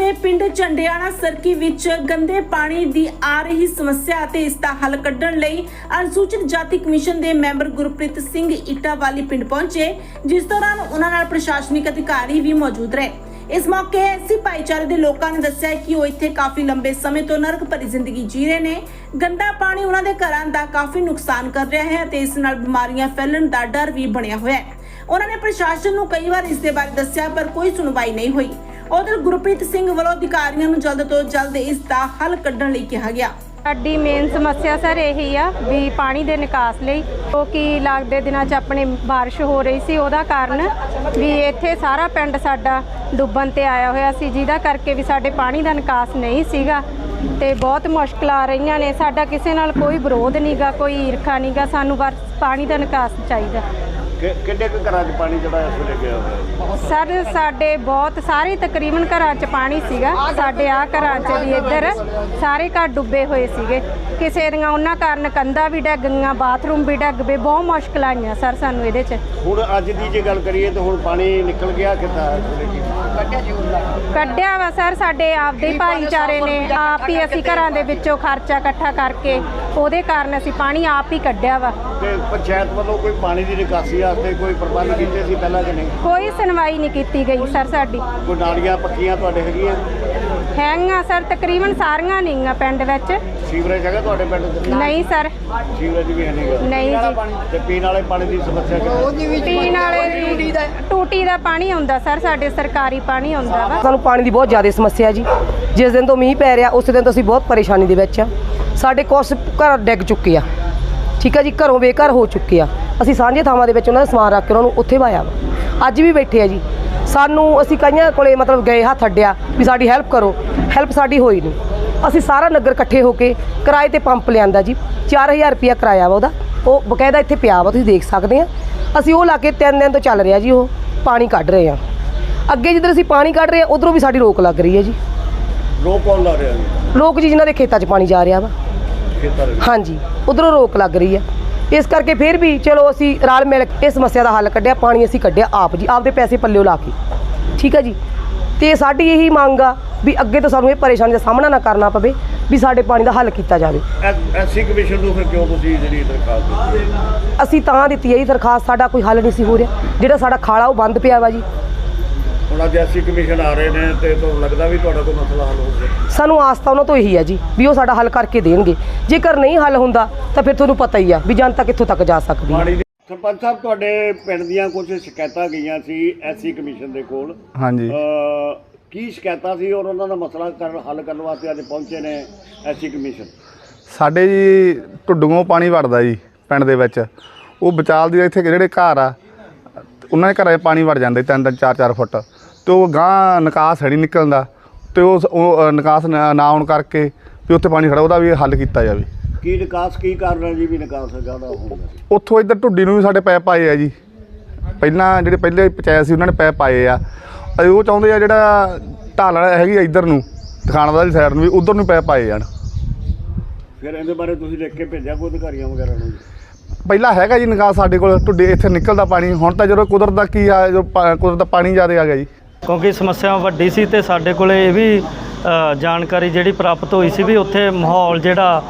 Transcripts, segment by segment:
ਮੋਗਾ ਪਿੰਡ ਚੰਡਿਆਣਾ ਸਰਕੀ ਵਿੱਚ ਗੰਦੇ ਪਾਣੀ ਦੀ ਆ ਰਹੀ ਸਮੱਸਿਆ ਅਤੇ ਇਸ ਦਾ ਹੱਲ ਕੱਢਣ ਲਈ ਅਨੁਸੂਚਿਤ ਜਾਤੀ ਕਮਿਸ਼ਨ ਦੇ ਮੈਂਬਰ ਗੁਰਪ੍ਰੀਤ ਸਿੰਘ ਇਟਾਵਾਲੀ ਪਿੰਡ ਪਹੁੰਚੇ, ਜਿਸ ਦੌਰਾਨ ਉਹਨਾਂ ਨਾਲ ਪ੍ਰਸ਼ਾਸਨਿਕ ਅਧਿਕਾਰੀ ਵੀ ਮੌਜੂਦ ਰਹੇ। ਇਸ ਮੌਕੇ ਐਸੀ ਭਾਈਚਾਰੇ ਦੇ ਲੋਕਾਂ ਨੇ ਦੱਸਿਆ ਕਿ ਉਹ ਇੱਥੇ ਕਾਫੀ ਲੰਬੇ ਸਮੇਂ ਤੋਂ ਨਰਕ ਭਰੀ ਜ਼ਿੰਦਗੀ ਜੀ ਰਹੇ ਨੇ। ਗੰਦਾ ਪਾਣੀ ਉਹਨਾਂ ਦੇ ਘਰਾਂ ਦਾ ਕਾਫੀ ਨੁਕਸਾਨ ਕਰ ਰਿਹਾ ਹੈ ਅਤੇ ਇਸ ਨਾਲ ਬਿਮਾਰੀਆਂ ਫੈਲਣ ਦਾ ਡਰ ਵੀ ਬਣਿਆ ਹੋਇਆ ਹੈ। ਉਹਨਾਂ ਨੇ ਪ੍ਰਸ਼ਾਸਨ ਨੂੰ ਕਈ ਵਾਰ ਇਸ ਦੇ ਬਾਰੇ ਦੱਸਿਆ, ਪਰ ਕੋਈ ਸੁਣਵਾਈ ਨਹੀਂ ਹੋਈ। ਉਧਰ ਗੁਰਪ੍ਰੀਤ ਸਿੰਘ ਵੱਲੋਂ ਅਧਿਕਾਰੀਆਂ ਨੂੰ ਜਲਦ ਤੋਂ ਜਲਦ ਇਸ ਦਾ ਹੱਲ ਕੱਢਣ ਲਈ ਕਿਹਾ ਗਿਆ ਸਾਡੀ ਮੇਨ ਸਮੱਸਿਆ ਸਰ ਇਹੀ ਆ ਵੀ ਪਾਣੀ ਦੇ ਨਿਕਾਸ ਲਈ ਉਹ ਕੀ ਲੱਗਦੇ ਦਿਨਾਂ 'ਚ ਆਪਣੇ بارش ਹੋ ਰਹੀ ਸੀ ਉਹਦਾ ਕਾਰਨ ਵੀ ਇੱਥੇ ਸਾਰਾ ਪਿੰਡ ਸਾਡਾ ਡੁੱਬਣ ਤੇ ਆਇਆ ਹੋਇਆ ਸੀ ਜਿਹਦਾ ਕਰਕੇ ਵੀ ਸਾਡੇ ਪਾਣੀ ਦਾ ਨਿਕਾਸ ਨਹੀਂ ਸੀਗਾ ਤੇ ਬਹੁਤ ਮੁਸ਼ਕਲਾਂ ਆ ਰਹੀਆਂ ਨੇ ਸਾਡਾ ਕਿਸੇ ਨਾਲ ਕੋਈ ਵਿਰੋਧ ਨਹੀਂਗਾ ਕੋਈ ਈਰਖਾ ਨਹੀਂਗਾ ਸਾਨੂੰ ਬਸ ਪਾਣੀ ਦਾ ਨਿਕਾਸ ਚਾਹੀਦਾ ਕਿ- ਕਿੰਨੇ ਕੁ ਘਰਾਂ 'ਚ ਪਾਣੀ ਜਿਹੜਾ ਇਸ ਵੇਲੇ ਗਿਆ ਹੋਇਆ? ਹੈ ਸਰ ਸਾਡੇ ਬਹੁਤ ਸਾਰੇ ਤਕਰੀਬਨ ਘਰਾਂ 'ਚ ਪਾਣੀ ਸੀਗਾ। ਸਾਡੇ ਆ ਘਰਾਂ 'ਚ ਵੀ ਇੱਧਰ ਸਾਰੇ ਘਰ ਡੁੱਬੇ ਹੋਏ ਸੀਗੇ। ਕਿਸੇ ਦੀਆਂ ਉਹਨਾਂ ਕਾਰਨ ਕੰਧਾਂ ਵੀ ਡਿੱਗ ਗਈਆਂ ਬਾਥਰੂਮ ਵੀ ਡਿੱਗ ਪਏ। ਬਹੁਤ ਮੁਸ਼ਕਲਾਂ ਆਈਆਂ ਸਰ ਸਾਨੂੰ ਇਹਦੇ 'ਚ। ਹੁਣ ਅੱਜ ਦੀ ਜੇ ਗੱਲ ਕਰੀਏ ਤਾਂ ਹੁਣ ਪਾਣੀ ਨਿਕਲ ਗਿਆ ਕਿੱਦਾਂ ਇਸ ਵੇਲੇ? ਕੀ ਕੱਢਿਆ ਵਾ ਸਰ ਸਾਡੇ ਆਪਦੇ ਭਾਈਚਾਰੇ ਨੇ ਆਪ ਹੀ ਅਸੀਂ ਘਰਾਂ ਦੇ ਵਿੱਚੋਂ ਖਰਚਾ ਇਕੱਠਾ ਕਰਕੇ ਉਹਦੇ ਕਾਰਨ ਅਸੀਂ ਪਾਣੀ ਆਪ ਹੀ ਕੱਢਿਆ ਵਾ। ਤੇ ਪੰਚਾਇਤ ਵੱਲੋਂ ਕੋਈ ਪਾਣੀ ਦੀ ਨਿਕਾਸੀ ਵਾਸਤੇ ਕੋਈ ਪ੍ਰਬੰਧ ਕੀਤੇ ਸੀ ਪਹਿਲਾਂ ਕਿ ਨਹੀਂ? ਕੋਈ ਸੁਣਵਾਈ ਨਹੀਂ ਕੀਤੀ ਗਈ ਸਰ ਸਾਡੀ। ਕੋਈ ਨਾਲੀਆਂ ਪੱਕੀਆਂ ਤੁਹਾਡੇ ਹੈਗੀਆਂ? ਹੈਗੀਆਂ ਸਰ ਤਕਰੀਬਨ ਸਾਰੀਆਂ ਨਹੀਂਆਂ ਪਿੰਡ ਵਿੱਚ। ਸੀਵਰੇਜ ਹੈਗਾ ਤੁਹਾਡੇ ਪਿੰਡ 'ਚ ਨਹੀਂ ਸਰ। ਸੀਵਰੇਜ ਵੀ ਹੈ ਨਹੀਂਗਾ। ਨਹੀਂ ਜੀ। ਤੇ ਪੀਣ ਵਾਲੇ ਪਾਣੀ ਦੀ ਸਮੱਸਿਆ ਕਿੱਦਾਂ? ਪੀਣ ਵਾਲੇ ਦੀ ਟੂਟੀ ਦਾ ਪਾਣੀ ਆਉਂਦਾ ਸਰ ਸਾਡੇ ਸਰਕਾਰੀ ਪਾਣੀ ਆਉਂਦਾ ਵਾ। ਸਾਨੂੰ ਪਾਣੀ ਦੀ ਬਹੁਤ ਜ਼ਿਆਦਾ ਸਮੱਸਿਆ ਜੀ। ਜਿਸ ਦਿਨ ਤੋਂ ਮੀਂਹ ਪੈ ਰਿਹਾ ਉਸ ਦਿਨ ਤੋਂ ਅਸੀਂ ਬਹੁਤ ਪਰੇਸ਼ਾਨੀ ਦੇ ਵਿੱਚ ਆ ਸਾਡੇ ਕੁਛ ਘਰ ਡਿੱਗ ਚੁੱਕੇ ਆ। ਠੀਕ ਆ ਜੀ ਘਰੋਂ ਬੇਘਰ ਹੋ ਚੁੱਕੇ ਆ। ਅਸੀਂ ਸਾਂਝੇ ਥਾਵਾਂ ਦੇ ਵਿੱਚ ਉਹਨਾਂ ਦਾ ਸਮਾਨ ਰੱਖ ਕੇ ਉਹਨਾਂ ਨੂੰ ਉੱਥੇ ਵਾਇਆ ਵਾ। ਅੱਜ ਵੀ ਬੈਠੇ ਆ ਜੀ। ਸਾਨੂੰ ਅਸੀਂ ਕਈਆਂ ਕੋਲੇ ਮਤਲਬ ਗਏ ਹੱਥ ਅੱਡਿਆ ਵੀ ਸਾਡੀ ਹੈਲਪ ਕਰੋ। ਹੈਲਪ ਸਾਡੀ ਹੋਈ ਨਹੀਂ। ਅਸੀਂ ਸਾਰਾ ਨਗਰ ਇਕੱਠੇ ਹੋ ਕੇ ਕਿਰਾਏ ਤੇ ਪੰਪ ਲਿਆਂਦਾ ਜੀ। 4000 ਰੁਪਿਆ ਕਿਰਾਇਆ ਵਾ ਉਹਦਾ। ਉਹ ਬਕਾਇਦਾ ਇੱਥੇ ਪਿਆ ਵਾ ਤੁਸੀਂ ਦੇਖ ਸਕਦੇ ਆ। ਅਸੀਂ ਉਹ ਲਾ ਕੇ ਤਿੰਨ ਦਿਨ ਤੋਂ ਚੱਲ ਰਿਹਾ ਜੀ ਉਹ ਪਾਣੀ ਕੱਢ ਰਹੇ ਆ। ਅੱਗੇ ਜਿੱਧਰ ਅਸੀਂ ਪਾਣੀ ਕੱਢ ਰਹੇ ਆ ਉਧਰੋਂ ਵੀ ਸਾਡੀ ਰੋਕ ਲੱਗ ਰਹੀ ਹੈ ਜੀ। ਰੋਕ ਕੌਣ ਲਾ ਰਿਹਾ ਜੀ? ਲੋਕ ਜੀ ਜਿਨ੍ਹਾਂ ਦੇ ਖੇਤਾਂ 'ਚ ਪਾਣੀ ਜਾ ਰਿਹਾ ਵਾ। ਖੇਤਾਂ ਦੇ ਵਿੱਚ? ਹਾਂਜੀ ਉਧਰੋਂ ਰੋਕ ਲੱਗ ਰਹੀ ਹੈ। ਇਸ ਕਰਕੇ ਫਿਰ ਵੀ ਚਲੋ ਅਸੀਂ ਰਲ ਮਿਲ ਕੇ ਇਸ ਸਮੱਸਿਆ ਦਾ ਹੱਲ ਕੱਢਿਆ ਪਾਣੀ ਅਸੀਂ ਕੱਢਿਆ ਆਪ ਜੀ ਆਪਦੇ ਪੈਸੇ ਪੱਲਿਓ ਲਾ ਕੇ। ਠੀਕ ਹੈ ਜੀ? ਤੇ ਸਾਡੀ ਇਹੀ ਮੰਗ ਆ ਵੀ ਅੱਗੇ ਤੋਂ ਸਾਨੂੰ ਇਹ ਪਰੇਸ਼ਾਨੀ ਦਾ ਸਾਹਮਣਾ ਨਾ ਕਰਨਾ ਪਵੇ ਵੀ ਸਾਡੇ ਪਾਣੀ ਦਾ ਹੱਲ ਕੀਤਾ ਜਾਵੇ। ਐਸ- ਐਸੀ ਕਮਿਸ਼ਨ ਨੂੰ ਫਿਰ ਕਿਉਂ ਤੁਸੀਂ ਜਿਹੜੀ ਦਰਖਾਸਤ ਦਿੱਤੀ? ਅਸੀਂ ਤਾਂ ਦਿੱਤੀ ਹੈ ਜੀ ਦਰਖਾਸਤ ਸਾਡਾ ਕੋਈ ਹੱਲ ਨਹੀਂ ਸੀ ਹੋ ਰਿਹਾ। ਜਿਹੜਾ ਸਾਡਾ ਖਾਲਾ ਉਹ ਬੰਦ ਪਿਆ ਵਾ ਜੀ। ਹੁਣ ਅੱਜ ਐਸੀ ਕਮਿਸ਼ਨ ਆ ਰਹੇ ਨੇ ਤੇ ਤੁਹਾਨੂੰ ਲੱਗਦਾ ਵੀ ਤੁਹਾਡਾ ਕੋਈ ਮਸਲਾ ਹੱਲ ਹੋ ਗਿਆ ਸਾਨੂੰ ਆਸ ਤਾਂ ਉਹਨਾਂ ਤੋਂ ਇਹੀ ਹੈ ਜੀ ਵੀ ਉਹ ਸਾਡਾ ਹੱਲ ਕਰਕੇ ਦੇਣਗੇ। ਜੇਕਰ ਨਹੀਂ ਹੱਲ ਹੁੰਦਾ ਤਾਂ ਫਿਰ ਤੁਹਾਨੂੰ ਪਤਾ ਹੀ ਆ ਵੀ ਜਨਤਾ ਕਿੱਥੋਂ ਤੱਕ ਜਾ ਸਕਦੀ ਹੈ। ਪਾਣੀ ਦੀ ਸਰਪੰਚ ਸਾਹਿਬ ਤੁਹਾਡੇ ਪਿੰਡ ਦੀਆਂ ਕੁਝ ਸ਼ਿਕਾਇਤਾਂ ਗਈਆਂ ਸੀ ਐਸੀ ਕਮਿਸ਼ਨ ਦੇ ਕੋਲ। ਹਾਂਜੀ। ਅ, ਕੀ ਸ਼ਿਕਾਇਤਾਂ ਸੀ ਔਰ ਉਹਨਾਂ ਦਾ ਮਸਲਾ ਕਰਨ ਹੱਲ ਕਰਨ ਵਾਸਤੇ ਅੱਜ ਪਹੁੰਚੇ ਨੇ ਐਸੀ ਕਮਿਸ਼ਨ? ਸਾਡੇ ਜੀ ਢੁੱਡੂੋਂ ਪਾਣੀ ਵੜਦਾ ਜੀ ਪਿੰਡ ਦੇ ਵਿੱਚ। ਉਹ ਵਿਚਾਲ ਦੀ ਇੱਥੇ ਜਿਹੜੇ ਘਰ ਆ ਉਹਨਾਂ ਦੇ ਘਰਾਂ 'ਚ ਪਾਣੀ ਵੜ ਜਾਂਦਾ ਜੀ ਤਿੰਨ ਤਿੰਨ ਚਾਰ ਚਾਰ ਫੁੱਟ। ਤੇ ਉਹ ਗਾਂ ਨਿਕਾਸ ਹੈ ਨਹੀਂ ਨਿਕਲਦਾ ਤੇ ਉਸ ਉਹ ਨਿਕਾਸ ਨਾ ਨਾ ਆਉਣ ਕਰਕੇ ਵੀ ਉੱਥੇ ਪਾਣੀ ਖੜਾ ਉਹਦਾ ਵੀ ਹੱਲ ਕੀਤਾ ਜਾਵੇ। ਕੀ ਨਿਕਾਸ ਕੀ ਕਾਰਨ ਜੀ ਵੀ ਨਿਕਾਸ ਜ਼ਿਆਦਾ ਹੋਊਗਾ ਉੱਥੋਂ ਇੱਧਰ ਢੁੱਡੀ ਨੂੰ ਵੀ ਸਾਡੇ ਪੈਪ ਆਏ ਆ ਜੀ। ਪਹਿਲਾਂ ਜਿਹੜੇ ਪਹਿਲੇ ਪੰਚਾਇਤ ਸੀ ਉਹਨਾਂ ਨੇ ਪੈਪ ਪਾਏ ਆ। ਅਸੀਂ ਉਹ ਚਾਹੁੰਦੇ ਆ ਜਿਹੜਾ ਢਾਲ ਵਾਲਾ ਹੈਗੀ ਆ ਇੱਧਰ ਨੂੰ ਦੁਕਾਨ ਵਾਲੀ ਸਾਈਡ ਨੂੰ ਵੀ ਉਧਰ ਨੂੰ ਪੈਪ ਪਾਏ ਜਾਣ। ਫਿਰ ਇਹਦੇ ਬਾਰੇ ਤੁਸੀਂ ਲਿਖ ਕੇ ਭੇਜਿਆ ਕੋਈ ਅਧਿਕਾਰੀਆਂ ਵਗੈਰਾ ਨੂੰ? ਪਹਿਲਾਂ ਹੈਗਾ ਜੀ ਨਿਕਾਸ ਸਾਡੇ ਕੋਲ ਟੁੱਡੇ ਇੱਥੇ ਨਿਕਲਦਾ ਪਾਣੀ ਹੁਣ ਤਾਂ ਜਦੋਂ ਕੁਦਰਤ ਦਾ ਕੀ ਆ ਜੋ ਪਾ- ਕੁਦਰਤ ਦਾ ਪਾਣੀ ਜ਼ਿਆਦਾ ਆ ਗਿਆ ਜੀ। ਕਿਉਂਕਿ ਸਮੱਸਿਆ ਵੱਡੀ ਸੀ ਤੇ ਸਾਡੇ ਕੋਲੇ ਇਹ ਵੀ ਜਾਣਕਾਰੀ ਜਿਹੜੀ ਪ੍ਰਾਪਤ ਹੋਈ ਸੀ ਵੀ ਉੱਥੇ ਮਾਹੌਲ ਜਿਹੜਾ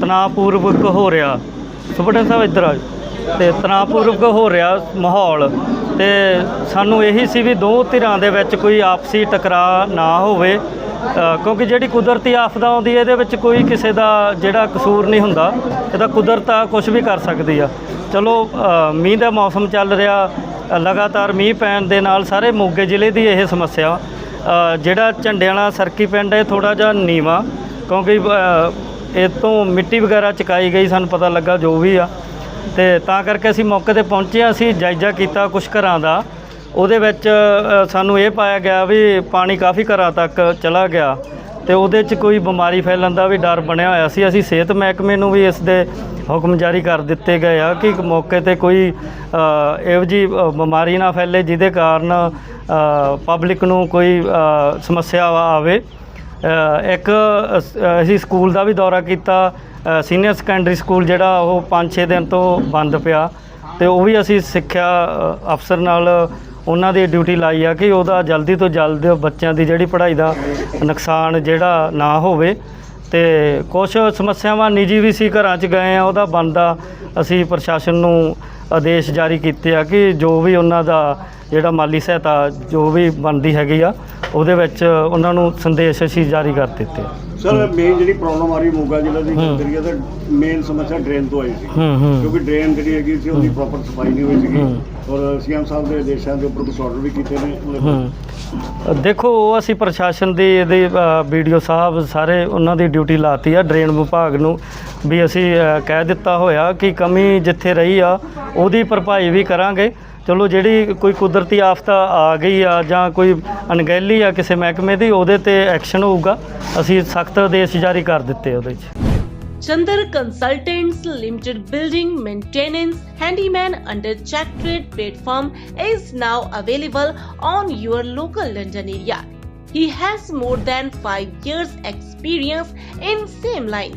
ਤਣਾਅਪੂਰਵਕ ਹੋ ਰਿਹਾ। ਸੁਪਰਡੈਂਟ ਸਾਹਿਬ ਇੱਧਰ ਆ ਤੇ ਤਣਾਅਪੂਰਵਕ ਹੋ ਰਿਹਾ ਮਾਹੌਲ ਤੇ ਸਾਨੂੰ ਇਹੀ ਸੀ ਵੀ ਦੋ ਧਿਰਾਂ ਦੇ ਵਿੱਚ ਕੋਈ ਆਪਸੀ ਟਕਰਾਅ ਨਾ ਹੋਵੇ। ਕਿਉਂਕਿ ਜਿਹੜੀ ਕੁਦਰਤੀ ਆਫਤ ਆਉਂਦੀ ਹੈ, ਇਹਦੇ ਵਿੱਚ ਕੋਈ ਕਿਸੇ ਦਾ ਜਿਹੜਾ ਕਸੂਰ ਨਹੀਂ ਹੁੰਦਾ। ਇਹਦਾ ਕੁਦਰਤ ਆ ਕੁਝ ਵੀ ਕਰ ਸਕਦੀ ਆ। ਚਲੋ ਮੀਂਹ ਦਾ ਮੌਸਮ ਚੱਲ ਰਿਹਾ ਲਗਾਤਾਰ ਮੀਂਹ ਪੈਣ ਦੇ ਨਾਲ ਸਾਰੇ ਮੋਗੇ ਜ਼ਿਲ੍ਹੇ ਦੀ ਇਹ ਸਮੱਸਿਆ ਜਿਹੜਾ ਝੰਡੇ ਵਾਲਾ ਸਰਕੀ ਪਿੰਡ ਹੈ ਥੋੜਾ ਜਿਹਾ ਨੀਵਾ, ਕਿਉਂਕਿ ਇਹ ਤੋਂ ਮਿੱਟੀ ਵਗੈਰਾ ਚਕਾਈ ਗਈ, ਸਾਨੂੰ ਪਤਾ ਲੱਗਾ ਜੋ ਵੀ ਆ। ਤੇ ਤਾਂ ਕਰਕੇ ਅਸੀਂ ਮੌਕੇ ਤੇ ਪਹੁੰਚੇ ਅਸੀਂ ਜਾਇਜ਼ਾ ਕੀਤਾ ਕੁਝ ਘਰਾਂ ਦਾ। ਉਹਦੇ ਵਿੱਚ ਸਾਨੂੰ ਇਹ ਪਾਇਆ ਗਿਆ ਵੀ ਪਾਣੀ ਕਾਫੀ ਘਰਾਂ ਤੱਕ ਚਲਾ ਗਿਆ। ਤੇ ਉਹਦੇ 'ਚ ਕੋਈ ਬਿਮਾਰੀ ਫੈਲਣ ਦਾ ਵੀ ਡਰ ਬਣਿਆ ਹੋਇਆ ਸੀ। ਅਸੀਂ ਸਿਹਤ ਮਹਿਕਮੇ ਨੂੰ ਵੀ ਇਸ ਦੇ ਹੁਕਮ ਜਾਰੀ ਕਰ ਦਿੱਤੇ ਗਏ ਆ ਕਿ ਮੌਕੇ ਤੇ ਕੋਈ ਇਹੋ ਜੀ ਬਿਮਾਰੀ ਨਾ ਫੈਲੇ ਜਿਹਦੇ ਕਾਰਨ ਪਬਲਿਕ ਨੂੰ ਕੋਈ ਸਮੱਸਿਆ ਆਵੇ। ਇੱਕ ਅਸੀਂ ਸਕੂਲ ਦਾ ਵੀ ਦੌਰਾ ਕੀਤਾ। ਸੀਨੀਅਰ ਸੈਕੰਡਰੀ ਸਕੂਲ ਜਿਹੜਾ ਉਹ 5-6 ਦਿਨ ਤੋਂ ਬੰਦ ਪਿਆ। ਤੇ ਉਹ ਵੀ ਅਸੀਂ ਸਿੱਖਿਆ ਅਫਸਰ ਨਾਲ ਉਹਨਾਂ ਦੀ ਡਿਊਟੀ ਲਾਈ ਆ ਕਿ ਉਹਦਾ ਜਲਦੀ ਤੋਂ ਜਲਦ ਬੱਚਿਆਂ ਦੀ ਜਿਹੜੀ ਪੜ੍ਹਾਈ ਦਾ ਨੁਕਸਾਨ ਜਿਹੜਾ ਨਾ ਹੋਵੇ। ਤੇ ਕੁਝ ਸਮੱਸਿਆਵਾਂ ਨਿੱਜੀ ਵੀ ਸੀ, ਘਰਾਂ 'ਚ ਗਏ ਆ, ਉਹਦਾ ਬਣਦਾ ਅਸੀਂ ਪ੍ਰਸ਼ਾਸਨ ਨੂੰ ਆਦੇਸ਼ ਜਾਰੀ ਕੀਤੇ ਆ ਕਿ ਜੋ ਵੀ ਉਹਨਾਂ ਦਾ ਜਿਹੜਾ ਮਾਲੀ ਸਹਾਇਤਾ ਜੋ ਵੀ ਬਣਦੀ ਹੈਗੀ ਆ ਉਹਦੇ ਵਿੱਚ ਉਹਨਾਂ ਨੂੰ ਸੰਦੇਸ਼ ਅਸੀਂ ਜਾਰੀ ਕਰ ਦਿੱਤੇ। ਸਰ ਮੇਨ ਜਿਹੜੀ ਪ੍ਰੋਬਲਮ ਆ ਰਹੀ ਮੋਗਾ ਜ਼ਿਲ੍ਹੇ ਦੀ ਕਰੀਏ ਤਾਂ ਮੇਨ ਸਮੱਸਿਆ ਡਰੇਨ ਤੋਂ ਆਈ ਸੀ। ਕਿਉਂਕਿ ਡਰੇਨ ਜਿਹੜੀ ਹੈਗੀ ਸੀ ਉਹਦੀ ਪ੍ਰੋਪਰ ਸਫ਼ਾਈ ਨਹੀਂ ਹੋਈ ਸੀਗੀ। ਔਰ ਸੀਐਮ ਸਾਹਿਬ ਦੇ ਆਦੇਸ਼ਾਂ ਦੇ ਉੱਪਰ ਕੁਝ ਆਰਡਰ ਵੀ ਕੀਤੇ ਨੇ। ਦੇਖੋ ਉਹ ਅਸੀਂ ਪ੍ਰਸ਼ਾਸਨ ਦੀ ਇਹਦੇ ਵੀਡੀਓ ਸਾਹਿਬ ਸਾਰੇ ਉਹਨਾਂ ਦੀ ਡਿਊਟੀ ਲਾਤੀ ਆ ਡਰੇਨ ਵਿਭਾਗ ਨੂੰ। ਵੀ ਅਸੀਂ ਕਹਿ ਦਿੱਤਾ ਹੋਇਆ ਕਿ ਕਮੀ ਜਿੱਥੇ ਰਹੀ ਆ ਉਹਦੀ ਭਰਪਾਈ ਵੀ ਕਰਾਂਗੇ। ਚਲੋ ਜਿਹੜੀ ਕੋਈ ਕੁਦਰਤੀ ਆਫਤ ਆ ਗਈ ਆ ਜਾਂ ਕੋਈ ਅਣਗਹਿਲੀ ਆ ਕਿਸੇ ਮਹਿਕਮੇ ਦੀ ਉਹਦੇ ਤੇ ਐਕਸ਼ਨ ਹੋਊਗਾ ਅਸੀਂ ਸਖਤ ਆਦੇਸ਼ ਜਾਰੀ ਕਰ ਦਿੱਤੇ ਉਹਦੇ 'ਚ Chandar Consultants Limited building maintenance handyman under Check Trade platform is now available on your local London area. He has more than 5 years experience in same line.